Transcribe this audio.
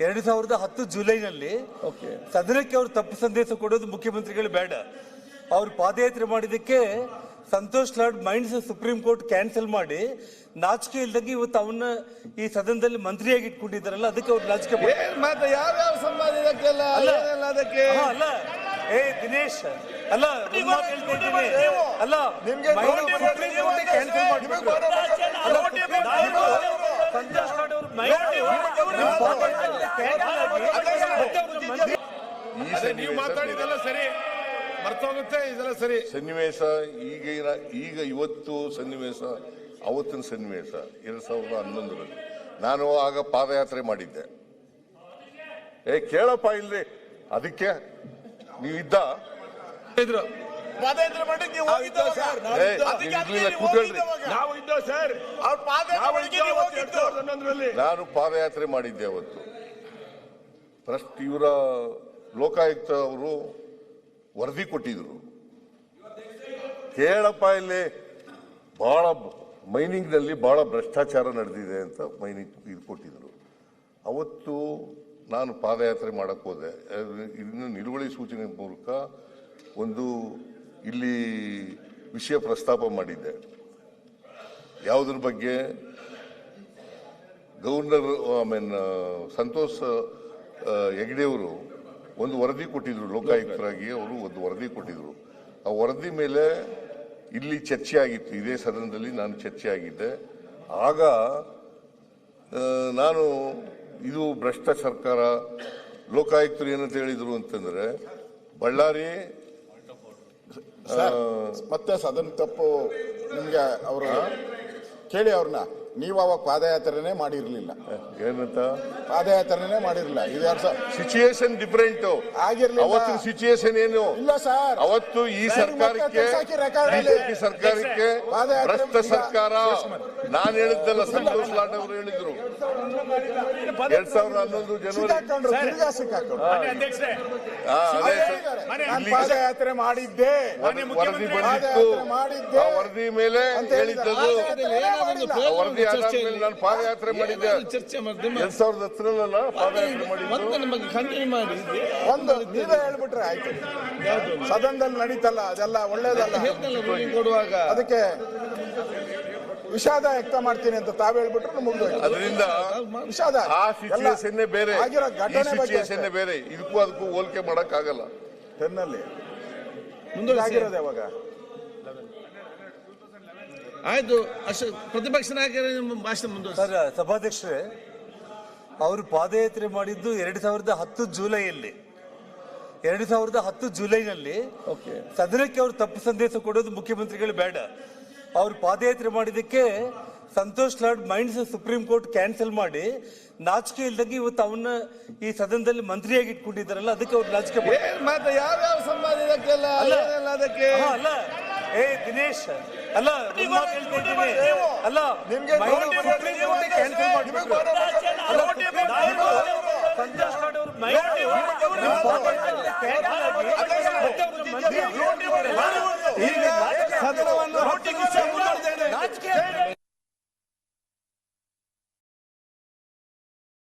ಎರಡು ಸಾವಿರದ ಹತ್ತು ಜುಲೈನಲ್ಲಿ ಓಕೆ. ಸದನಕ್ಕೆ ಅವರು ತಪ್ಪು ಸಂದೇಶ ಕೊಡೋದು ಮುಖ್ಯಮಂತ್ರಿಗಳು ಬೇಡ. ಅವ್ರು ಪಾದಯಾತ್ರೆ ಮಾಡಿದ್ದಕ್ಕೆ Santosh Lad minds supreme court cancel ಮಾಡಿ ನಾಚಿಕೆ ಇಲ್ದಂಗೆ ಇವತ್ತು ಅವನ್ನ ಈ ಸದನದಲ್ಲಿ ಮಂತ್ರಿಯಾಗಿ ಇಟ್ಕೊಂಡಿದ್ದಾರಲ್ಲ ಅದಕ್ಕೆ ಅವ್ರು ನಾಚಿಕೆ ಅಲ್ಲ. ಅದಕ್ಕೆ? ಹಾ, ಅಲ್ಲ. ಏ ದಿನೇಶ್ ಅಲ್ಲ ಅಲ್ಲ ಮೈಂಡ್ ಕ್ಯಾನ್ಸಲ್ ಸಂತೋಷ್ ಲಾಡ್ ನೀವು ಸನ್ನಿವೇಶ ಮಾತಾಡಿದೆಲ್ಲ ಸರಿ ಮರ್ತೋಗುತ್ತೆ ಇದೆಲ್ಲ ಸರಿ. ಸನ್ನಿವೇಶ ಈಗ ಈಗ ಇವತ್ತು ಸನ್ನಿವೇಶ ಅವತ್ತಿನ ಸನ್ನಿವೇಶ ಎರಡ್ ಸಾವಿರದ ಹನ್ನೊಂದರಲ್ಲಿ. ನಾನು ಆಗ ಪಾದಯಾತ್ರೆ ಮಾಡಿದ್ದೆ. ಏ ಕೇಳಪ್ಪ ಇಲ್ಲಿ ಅದಕ್ಕೆ ನೀವು ಇದ್ದ? ಇದ್ರು. ಪಾದಯಾತ್ರೆ ಮಾಡಿ ನೀವು ಹೋಗಿದ್ದ ಸರ್ ಏ, ನೀವು ಇರ್ಲಿಲ್ಲ, ಕೂತ್ಕೊಳ್ರಿ. ನಾವು ಇದ್ದೋ ಸರ್. ಅವ್ರ ಪಾದಯಾತ್ರೆ ನಾನು ಪಾದಯಾತ್ರೆ ಮಾಡಿದ್ದೆ ಅವತ್ತು. ಪ್ರಶ್ನೆ ಇವರ ಲೋಕಾಯುಕ್ತ ಅವರು ವರದಿ ಕೊಟ್ಟಿದ್ರು. ಕೇಳಪ್ಪ, ಇಲ್ಲಿ ಬಹಳ ಮೈನಿಂಗ್ನಲ್ಲಿ ಬಹಳ ಭ್ರಷ್ಟಾಚಾರ ನಡೆದಿದೆ ಅಂತ ಮೈನಿಂಗ್ ಇದು ಕೊಟ್ಟಿದ್ರು. ಅವತ್ತು ನಾನು ಪಾದಯಾತ್ರೆ ಮಾಡಕ್ ಹೋದೆ. ಇದನ್ನ ನಿಲುವಳಿ ಸೂಚನೆ ಮೂಲಕ ಒಂದು ಇಲ್ಲಿ ವಿಷಯ ಪ್ರಸ್ತಾಪ ಮಾಡಿದ್ದೆ. ಯಾವುದ್ರ ಬಗ್ಗೆ? ಗವರ್ನರ್ ಐ ಮೀನ್ ಸಂತೋಷ್ ಹೆಗ್ಡೆಯವರು ಒಂದು ವರದಿ ಕೊಟ್ಟಿದ್ರು ಲೋಕಾಯುಕ್ತರಾಗಿ ಅವರು ಒಂದು ವರದಿ ಕೊಟ್ಟಿದ್ರು. ಆ ವರದಿ ಮೇಲೆ ಇಲ್ಲಿ ಚರ್ಚೆ ಆಗಿತ್ತು ಇದೇ ಸದನದಲ್ಲಿ ನಾನು ಚರ್ಚೆ ಆಗಿದ್ದೆ. ಆಗ ನಾನು ಇದು ಭ್ರಷ್ಟ ಸರ್ಕಾರ ಲೋಕಾಯುಕ್ತರು ಏನಂತ ಹೇಳಿದ್ರು ಅಂತಂದ್ರೆ ಬಳ್ಳಾರಿ ಮತ್ತೆ ಸದನ ತಪ್ಪು ನಿಮ್ಗೆ ಅವರು ಕೇಳಿ ಅವ್ರನ್ನ. ನೀವು ಅವಾಗ ಪಾದಯಾತ್ರೆನೇ ಮಾಡಿರ್ಲಿಲ್ಲ. ಏನಂತ? ಪಾದಯಾತ್ರೆನೇ ಮಾಡಿರ್ಲಿಲ್ಲ. ಇದು ಎರಡ್ ಸಾವಿರ ಸಿಚುಯೇಷನ್ ಡಿಫರೆಂಟ್ ಆಗಿರ್ಲಿಲ್ಲ. ಅವತ್ತಿನ ಸಿಚುಯೇಷನ್ ಏನು? ಇಲ್ಲ ಸರ್. ಅವತ್ತು ಈ ಸರ್ಕಾರಕ್ಕೆ ಬಿಜೆಪಿ ಸರ್ಕಾರಕ್ಕೆ ಭ್ರಷ್ಟ ಸರ್ಕಾರ ನಾನು ಹೇಳಿದ್ದಲ್ಲ ಸಂತೋಷ್ ಲಾಡ್ ಅವರು ಹೇಳಿದ್ರು. ಎರಡ್ ಸಾವಿರದ ಹನ್ನೊಂದು ಜನವರಿ ಪಾದಯಾತ್ರೆ ಮಾಡಿದ್ದೆ. ವರದಿ ವರದಿ ಬಂದಿತ್ತು. ಮಾಡಿದ್ದೆ. ವರದಿ ಮೇಲೆ ಅಂತ ಹೇಳಿದ್ದದು ವರದಿ ಆದಾದ್ಮೇಲೆ ನಾನು ಪಾದಯಾತ್ರೆ ಮಾಡಿದ್ದೆ. ಚರ್ಚೆ ಎರಡ್ ಸಾವಿರದ ಹತ್ತರಲ್ಲ ಪಾದಯಾತ್ರೆ ಮಾಡಿದ್ದು. ಮಾಡಿ. ಒಂದು ನೀವೇ ಹೇಳ್ಬಿಟ್ರೆ ಆಯ್ತು. ಸದನದಲ್ಲಿ ನಡೀತಲ್ಲ ಅದೆಲ್ಲ ಒಳ್ಳೇದಲ್ಲ. ಕೊಡುವಾಗ. ಅದಕ್ಕೆ ವಿಷಾದ ವ್ಯಕ್ತ ಮಾಡ್ತೀನಿ ಅಂತ ತಾವ್ ಹೇಳ್ಬಿಟ್ರು ಮುಂದೆ ಅದರಿಂದ ವಿಷಾದ. ಆ ಸಿಚುಯೇಷನ್ ಬೇರೆ. ಆಗಿರೋ ಘಟನೆ ಬಗ್ಗೆ ಬೇರೆ. ಇದಕ್ಕೂ ಅದಕ್ಕೂ ಹೋಲಿಕೆ ಮಾಡಕ್ ಆಗಲ್ಲ ಟೆನ್ನಲ್ಲಿ. ಮುಂದೆ ಆಗಿರೋದು ಯಾವಾಗ? ಆಯ್ತು ಅಷ್ಟು ಪ್ರತಿಪಕ್ಷ ನಾಯಕರ ನಿಮ್ಮ ಭಾಷಣ ಮುಂದುವರಿಸಿ. ಸರ್ ಸಭಾಧ್ಯಕ್ಷರೇ ಅವರು ಪಾದಯಾತ್ರೆ ಮಾಡಿದ್ದು ಎರಡು ಸಾವಿರದ ಹತ್ತು ಜುಲೈಯಲ್ಲಿ. ಎರಡು ಸಾವಿರದ ಹತ್ತು ಜುಲೈನಲ್ಲಿ ಓಕೆ. ಸದನಕ್ಕೆ ಅವರು ತಪ್ಪು ಸಂದೇಶ ಕೊಡೋದು ಮುಖ್ಯಮಂತ್ರಿಗಳು ಬೇಡ. ಅವರು ಪಾದಯಾತ್ರೆ ಮಾಡಿದ್ದಕ್ಕೆ Santosh Lad minds supreme court cancel ಮಾಡಿ ನಾಚಿಕೆ ಇಲ್ದಂಗೆ ಇವತ್ತು ಅವನ್ನ ಈ ಸದನದಲ್ಲಿ ಮಂತ್ರಿಯಾಗಿ ಇಟ್ಕೊಂಡಿದ್ದಾರಲ್ಲ ಅದಕ್ಕೆ ಅವ್ರು ನಾಚಿಕೆ. ಏನ್ ಮತ್ತೆ ಯಾವ್ಯಾವ ಸಂವಾದ ಇದಕ್ಕೆಲ್ಲ ಅಲ್ಲ. ಏನೆಲ್ಲ ಅದಕ್ಕೆ? ಹಾ, ಅಲ್ಲ. ಏ ದಿನೇಶ್ ಅಲ್ಲ ಅಲ್ಲ ನಿಮ್ಗೆ. ಈಗ ಸದನವನ್ನು